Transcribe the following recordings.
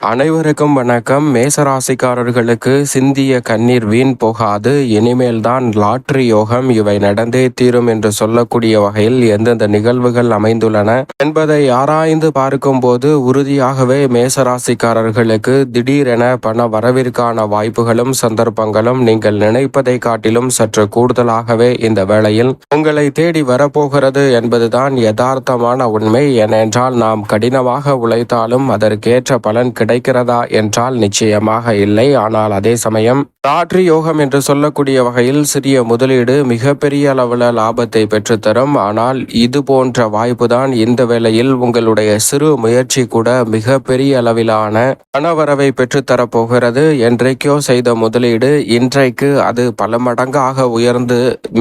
அனைவருக்கும் வணக்கம். மேசராசிக்காரர்களுக்கு சிந்திய கண்ணீர் வீண் போகாது. இனிமேல்தான் லாட்ரி யோகம் இவை நடந்தே தீரும் என்று சொல்லக்கூடிய வகையில் எந்தெந்த நிகழ்வுகள் அமைந்துள்ளன என்பதை ஆராய்ந்து பார்க்கும்போது உறுதியாகவே மேசராசிக்காரர்களுக்கு திடீரென பண வரவிற்கான வாய்ப்புகளும் சந்தர்ப்பங்களும் நீங்கள் நினைப்பதை காட்டிலும் சற்று கூடுதலாகவே இந்த வேளையில் உங்களை தேடி வரப்போகிறது என்பதுதான் யதார்த்தமான உண்மை. ஏனென்றால் நாம் கடினமாக உழைத்தாலும் அதற்கேற்ற பலன் கிடைக்கிறதா என்றால் நிச்சயமாக இல்லை. ஆனால் அதே சமயம் லாட்ரி யோகம் என்று சொல்லக்கூடிய வகையில் சிறிய முதலீடு மிகப்பெரிய அளவில் லாபத்தை பெற்றுத்தரும். ஆனால் இது போன்ற வாய்ப்புதான் இந்த வேளையில் உங்களுடைய சிறு முயற்சி கூட மிகப்பெரிய அளவிலான பணவரவை பெற்றுத்தரப் போகிறது. என்றைக்கோ செய்த முதலீடு இன்றைக்கு அது பல மடங்காக உயர்ந்து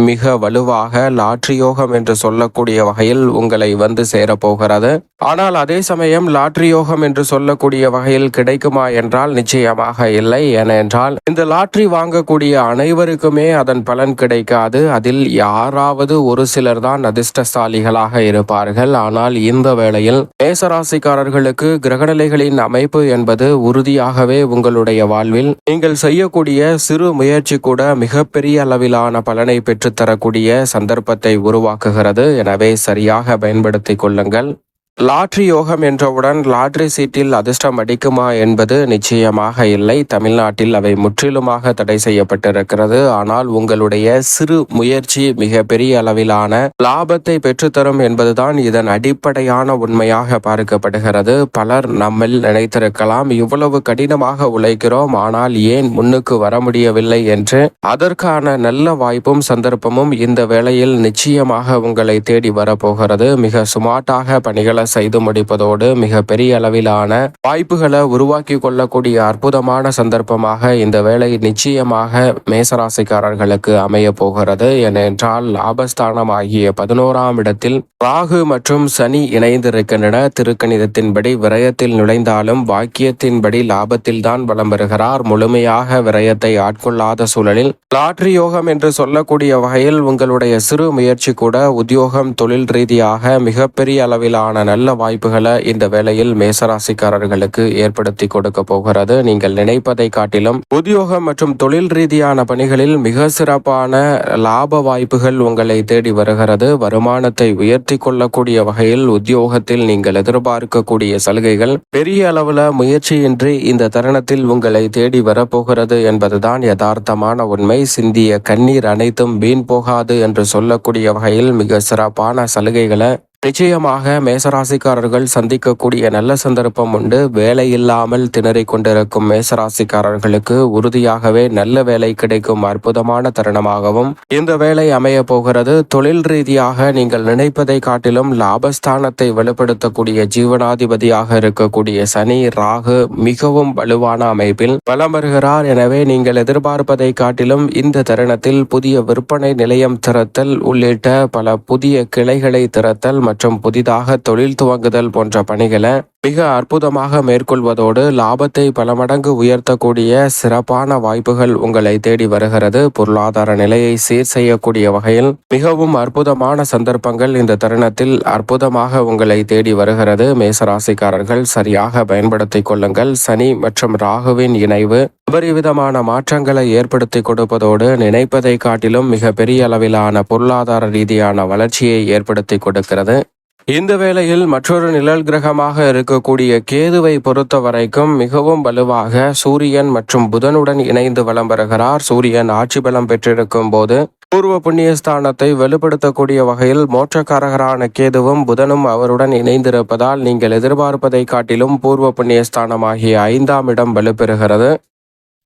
மிக வலுவாக லாட்ரி யோகம் என்று சொல்லக்கூடிய வகையில் உங்களை வந்து சேரப்போகிறது ஆனால் அதே சமயம் லாட்ரி யோகம் என்று சொல்லக்கூடிய வகையில் கிடைக்குமா என்றால் நிச்சயமாக இல்லை. ஏனென்றால் இந்த லாட்ரி வாங்கக்கூடிய அனைவருக்குமே அதன் பலன் கிடைக்காது. அதில் யாராவது ஒரு சிலர் தான் அதிர்ஷ்டசாலிகளாக இருப்பார்கள். ஆனால் இந்த வேளையில் மேசராசிக்காரர்களுக்கு கிரகநிலைகளின் அமைப்பு என்பது உறுதியாகவே உங்களுடைய வாழ்வில் நீங்கள் செய்யக்கூடிய சிறு முயற்சி கூட மிகப்பெரிய அளவிலான பலனை பெற்றுத்தரக்கூடிய சந்தர்ப்பத்தை உருவாக்குகிறது. எனவே சரியாக பயன்படுத்திக் கொள்ளுங்கள். லாட்ரி யோகம் என்றவுடன் லாட்ரி சீட்டில் அதிர்ஷ்டம் அடிக்குமா என்பது நிச்சயமாக இல்லை. தமிழ்நாட்டில் அவை முற்றிலுமாக தடை செய்யப்பட்டிருக்கிறது. ஆனால் உங்களுடைய சிறு முயற்சி மிக பெரிய அளவிலான லாபத்தை பெற்றுத்தரும் என்பதுதான் இதன் அடிப்படையான உண்மையாக பார்க்கப்படுகிறது. பலர் நம்மில் நினைத்திருக்கலாம் இவ்வளவு கடினமாக உழைக்கிறோம் ஆனால் ஏன் முன்னுக்கு வர முடியவில்லை? என்று. அதற்கான நல்ல வாய்ப்பும் சந்தர்ப்பமும் இந்த வேளையில் நிச்சயமாக உங்களை தேடி வரப்போகிறது. மிக சுமார்ட்டாக பணிகளை செய்து முடிப்பதோடு மிக பெரிய அளவிலான வாய்ப்புகளை உருவாக்கி கொள்ளக்கூடிய அற்புதமான சந்தர்ப்பமாக இந்த வேலை நிச்சயமாக மேசராசிக்காரர்களுக்கு அமைய போகிறது. ஏனென்றால் லாபஸ்தானம் ஆகிய பதினோராம் இடத்தில் ராகு மற்றும் சனி இணைந்திருக்கின்றன. திருக்கணிதத்தின்படி விரயத்தில் நுழைந்தாலும் வாக்கியத்தின்படி லாபத்தில் தான் வலம் பெறுகிறார். முழுமையாக விரயத்தை ஆட்கொள்ளாத சூழலில் லாட்ரி யோகம் என்று சொல்லக்கூடிய வகையில் உங்களுடைய சிறு முயற்சி கூட உத்தியோகம் தொழில் ரீதியாக மிகப்பெரிய அளவிலான நல்ல வாய்ப்புகளை இந்த வேளையில் மேசராசிக்காரர்களுக்கு ஏற்படுத்தி கொடுக்க போகிறது. நீங்கள் நினைப்பதை காட்டிலும் உத்தியோகம் மற்றும் தொழில் ரீதியான பணிகளில் மிக சிறப்பான லாப வாய்ப்புகள் உங்களை தேடி வருகிறது. வருமானத்தை உயர்த்தி கொள்ளக்கூடிய வகையில் உத்தியோகத்தில் நீங்கள் எதிர்பார்க்கக்கூடிய சலுகைகள் பெரிய அளவுல முயற்சியின்றி இந்த தருணத்தில் உங்களை தேடி வரப்போகிறது என்பதுதான் யதார்த்தமான உண்மை. சிந்திய கண்ணீர் அனைத்தும் வீண் போகாது என்று சொல்லக்கூடிய வகையில் மிக சிறப்பான சலுகைகளை நிச்சயமாக மேசராசிக்காரர்கள் சந்திக்கக்கூடிய நல்ல சந்தர்ப்பம் உண்டு. வேலை இல்லாமல் திணறிக் கொண்டிருக்கும் மேசராசிக்காரர்களுக்கு உறுதியாகவே நல்ல வேலை கிடைக்கும் அற்புதமான தருணமாகவும் இந்த வேலை அமைய போகிறது. தொழில் ரீதியாக நீங்கள் நினைப்பதை காட்டிலும் லாபஸ்தானத்தை வெளிப்படுத்தக்கூடிய ஜீவனாதிபதியாக இருக்கக்கூடிய சனி ராகு மிகவும் வலுவான அமைப்பில் பலம் வருகிறார். எனவே நீங்கள் எதிர்பார்ப்பதை காட்டிலும் இந்த தருணத்தில் புதிய விற்பனை நிலையம் திறத்தல் உள்ளிட்ட பல புதிய கிளைகளை திறத்தல் மற்றும் புதிதாக தொழில் துவங்குதல் போன்ற பணிகளை மிக அற்புதமாக மேற்கொள்வதோடு லாபத்தை பல மடங்கு உயர்த்தக்கூடிய சிறப்பான வாய்ப்புகள் உங்களை தேடி வருகிறது. பொருளாதார நிலையை சீர் செய்யக்கூடிய வகையில் மிகவும் அற்புதமான சந்தர்ப்பங்கள் இந்த தருணத்தில் அற்புதமாக உங்களை தேடி வருகிறது. மேசராசிக்காரர்கள் சரியாக பயன்படுத்திக் கொள்ளுங்கள். சனி மற்றும் ராகுவின் இணைவு அபரிவிதமான மாற்றங்களை ஏற்படுத்தி கொடுப்பதோடு நினைப்பதை காட்டிலும் மிக பெரிய அளவிலான பொருளாதார ரீதியான வளர்ச்சியை ஏற்படுத்தி கொடுக்கிறது. இந்த வேளையில் மற்றொரு நிழல் கிரகமாக இருக்கக்கூடிய கேதுவை பொறுத்த வரைக்கும் மிகவும் வலுவாக சூரியன் மற்றும் புதனுடன் இணைந்து வலம் பெறுகிறார் சூரியன் ஆட்சி பலம் பெற்றிருக்கும் போது பூர்வ புண்ணியஸ்தானத்தை வலுப்படுத்தக்கூடிய வகையில் மோட்சக்காரகரான கேதுவும் புதனும் அவருடன் இணைந்திருப்பதால் நீங்கள் எதிர்பார்ப்பதை காட்டிலும் பூர்வ புண்ணியஸ்தானமாகிய ஐந்தாம் இடம் வலுப்பெறுகிறது.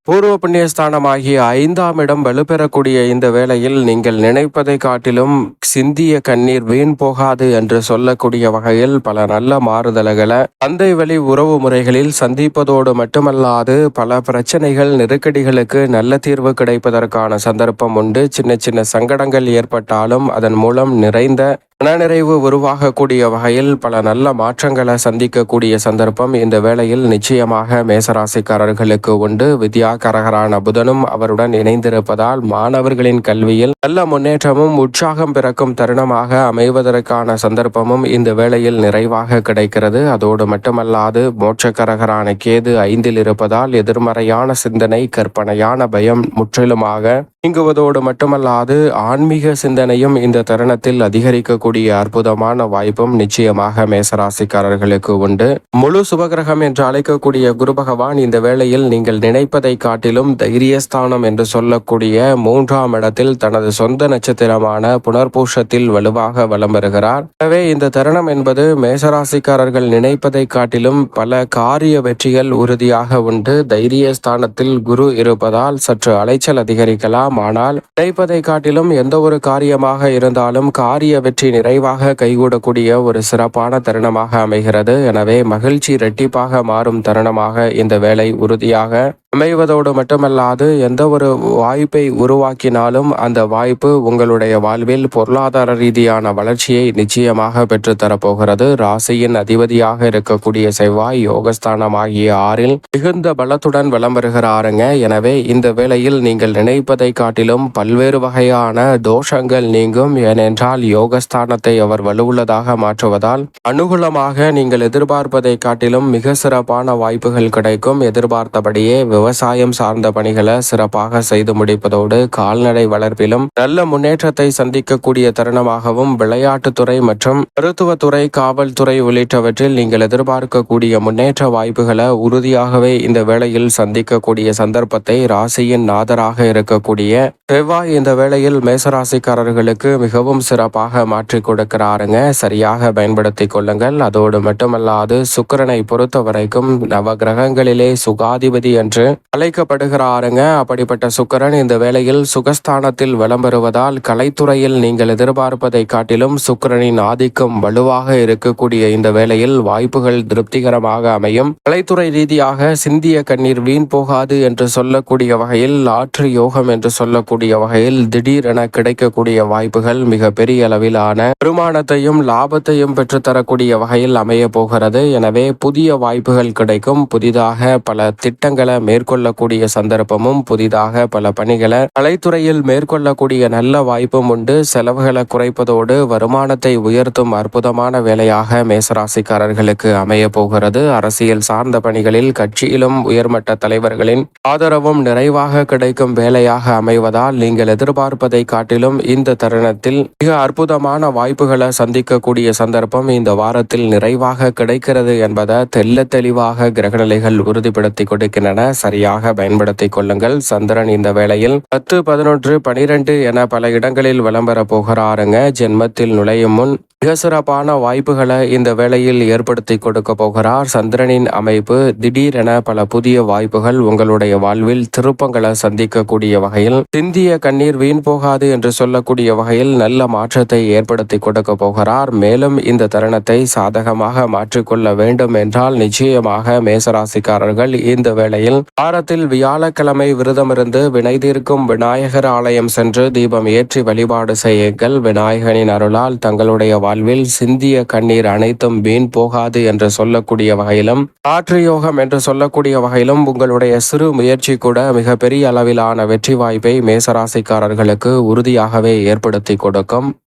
பூர்வ புண்ணியஸ்தானமாகிய ஐந்தாம் இடம் வலுப்பெறக்கூடிய இந்த வேளையில் நீங்கள் நினைப்பதை காட்டிலும் சிந்திய கண்ணீர் வீண் போகாது என்று சொல்லக்கூடிய வகையில் பல நல்ல மாறுதல்களை தந்தை வழி உறவு முறைகளில் சந்திப்பதோடு மட்டுமல்லாது பல பிரச்சனைகள் நெருக்கடிகளுக்கு நல்ல தீர்வு கிடைப்பதற்கான சந்தர்ப்பம் உண்டு. சின்ன சின்ன சங்கடங்கள் ஏற்பட்டாலும் அதன் மூலம் நிறைந்த மனநிறைவு உருவாகக்கூடிய வகையில் பல நல்ல மாற்றங்களை சந்திக்கக்கூடிய சந்தர்ப்பம் இந்த வேளையில் நிச்சயமாக மேசராசிக்காரர்களுக்கு உண்டு. வித்யாகரகரான புதனும் அவருடன் இணைந்திருப்பதால் மாணவர்களின் கல்வியில் நல்ல முன்னேற்றமும் உற்சாகம் பிறக்கும் தருணமாக அமைவதற்கான சந்தர்ப்பமும் இந்த வேளையில் நிறைவாக கிடைக்கிறது. அதோடு மட்டுமல்லாது மோட்சக்கரகரான கேது ஐந்தில் இருப்பதால் எதிர்மறையான சிந்தனை கற்பனையான பயம் முற்றிலுமாக நீங்குவதோடு மட்டுமல்லாது ஆன்மீக சிந்தனையும் இந்த தருணத்தில் அதிகரிக்கக்கூடிய அற்புதமான வாய்ப்பும் நிச்சயமாக மேசராசிக்காரர்களுக்கு உண்டு. முழு சுபகிரகம் என்று அழைக்கக்கூடிய குரு பகவான் இந்த வேளையில் நீங்கள் நினைப்பதை காட்டிலும் தைரியஸ்தானம் என்று சொல்லக்கூடிய மூன்றாம் இடத்தில் தனது சொந்த நட்சத்திரமான புனர்பூஷத்தில் வலுவாக வலம் வருகிறார். எனவே இந்த தருணம் என்பது மேசராசிக்காரர்கள் நினைப்பதை காட்டிலும் பல காரிய வெற்றிகள் உறுதியாக உண்டு. தைரிய ஸ்தானத்தில் குரு இருப்பதால் சற்று அலைச்சல் அதிகரிக்கலாம். ஆனால் நினைப்பதை காட்டிலும் எந்த ஒரு காரியமாக இருந்தாலும் காரிய வெற்றி நிறைவாக கைகூடக்கூடிய ஒரு சிறப்பான தருணமாக அமைகிறது. எனவே மகிழ்ச்சி இரட்டிப்பாக மாறும் தருணமாக இந்த வேலை உறுதியாக அமைவதோடு மட்டுமல்லாது எந்த ஒரு வாய்ப்பை உருவாக்கினாலும் அந்த வாய்ப்பு உங்களுடைய வாழ்வில் பொருளாதார ரீதியான வளர்ச்சியை நிச்சயமாக பெற்றுத்தரப்போகிறது. ராசியின் அதிபதியாக இருக்கக்கூடிய செவ்வாய் யோகஸ்தானம் ஆகிய ஆறில் மிகுந்த பலத்துடன் வலம் வருகிறாருங்க. எனவே இந்த வேளையில் நீங்கள் நினைப்பதை காட்டிலும் பல்வேறு வகையான தோஷங்கள் நீங்கும். ஏனென்றால் யோகஸ்தானத்தை அவர் வலுவுள்ளதாக மாற்றுவதால் அனுகூலமாக நீங்கள் எதிர்பார்ப்பதை காட்டிலும் மிக சிறப்பான வாய்ப்புகள் கிடைக்கும். எதிர்பார்த்தபடியே விவசாயம் சார்ந்த பணிகளை சிறப்பாக செய்து முடிப்பதோடு கால்நடை வளர்ப்பிலும் நல்ல முன்னேற்றத்தை சந்திக்கக்கூடிய தருணமாகவும் விளையாட்டுத்துறை மற்றும் மருத்துவத்துறை காவல்துறை உள்ளிட்டவற்றில் நீங்கள் எதிர்பார்க்கக்கூடிய முன்னேற்ற வாய்ப்புகளை உறுதியாகவே இந்த வேளையில் சந்திக்கக்கூடிய சந்தர்ப்பத்தை ராசியின் நாதராக இருக்கக்கூடிய செவ்வாய் இந்த வேளையில் மேசராசிக்காரர்களுக்கு மிகவும் சிறப்பாக மாற்றி கொடுக்கிறாருங்க. சரியாக பயன்படுத்தி கொள்ளுங்கள். அதோடு மட்டுமல்லாது சுக்கிரனை பொறுத்த வரைக்கும் நவ கிரகங்களிலே சுகாதிபதி என்று அழைக்கப்படுகிறாருங்க அப்படிப்பட்ட சுக்கிரன் இந்த வேளையில் சுகஸ்தானத்தில் வலம் கலைத்துறையில் நீங்கள் எதிர்பார்ப்பதை காட்டிலும் சுக்கிரனின் ஆதிக்கம் வலுவாக இருக்கக்கூடிய இந்த வேளையில் வாய்ப்புகள் திருப்திகரமாக அமையும். கலைத்துறை ரீதியாக சிந்திய கண்ணீர் வீண் போகாது என்று சொல்லக்கூடிய வகையில் ஆற்று யோகம் என்று சொல்லக்கூடிய வகையில் திடீரென கிடைக்கக்கூடிய வாய்ப்புகள் மிக பெரிய அளவிலான வருமானத்தையும் லாபத்தையும் பெற்றுத்தரக்கூடிய வகையில் அமைய போகிறது. எனவே புதிய வாய்ப்புகள் கிடைக்கும். புதிதாக பல திட்டங்களை மேற்கொள்ளக்கூடிய சந்தர்ப்பமும் புதிதாக பல பணிகளை கலைத்துறையில் மேற்கொள்ளக்கூடிய நல்ல வாய்ப்பும் உண்டு. செலவுகளை குறைப்பதோடு வருமானத்தை உயர்த்தும் அற்புதமான வேலையாக மேசராசிக்காரர்களுக்கு அமைய போகிறது. அரசியல் சார்ந்த பணிகளில் கட்சியிலும் உயர்மட்ட தலைவர்களின் ஆதரவும் நிறைவாக கிடைக்கும் வேலையாக அமைவதால் நீங்கள் எதிர்பார்ப்பதை காட்டிலும் இந்த தருணத்தில் மிக அற்புதமான வாய்ப்புகளை சந்திக்கக்கூடிய சந்தர்ப்பம் இந்த வாரத்தில் நிறைவாக கிடைக்கிறது என்பதை தெல்ல தெளிவாக கிரகநிலைகள் உறுதிப்படுத்தி கொடுக்கின்றன. சரியாக பயன்படுத்திக் கொள்ளுங்கள். சந்திரன் இந்த வேளையில் பத்து பதினொன்று பனிரெண்டு என பல இடங்களில் விளம்பர போகிறாருங்க. ஜென்மத்தில் நுழையும் முன் மிக சிறப்பான வாய்ப்புகளை இந்த வேளையில் ஏற்படுத்தி கொடுக்க போகிறார். சந்திரனின் அமைப்பு திடீரென பல புதிய வாய்ப்புகள் உங்களுடைய வாழ்வில் திருப்பங்களை சந்திக்கக்கூடிய வகையில் சிந்திய கண்ணீர் வீண் போகாது என்று சொல்லக்கூடிய வகையில் நல்ல மாற்றத்தை ஏற்படுத்தி கொடுக்க போகிறார். மேலும் இந்த தருணத்தை சாதகமாக மாற்றிக்கொள்ள வேண்டும் என்றால் நிச்சயமாக மேசராசிக்காரர்கள் இந்த வேளையில் வாரத்தில் வியாழக்கிழமை விரதமிருந்து வினை தீர்க்கும் விநாயகர் ஆலயம் சென்று தீபம் ஏற்றி வழிபாடு செய்யுங்கள். விநாயகனின் அருளால் தங்களுடைய வாழ்வில் சிந்திய கண்ணீர் அனைத்தும் வீண் போகாது என்று சொல்லக்கூடிய வகையிலும் காற்று யோகம் என்று சொல்லக்கூடிய வகையிலும் உங்களுடைய சிறு முயற்சி கூட மிகப்பெரிய அளவிலான வெற்றி வாய்ப்பை மேசராசிக்காரர்களுக்கு உறுதியாகவே ஏற்படுத்தி கொடுக்கும்.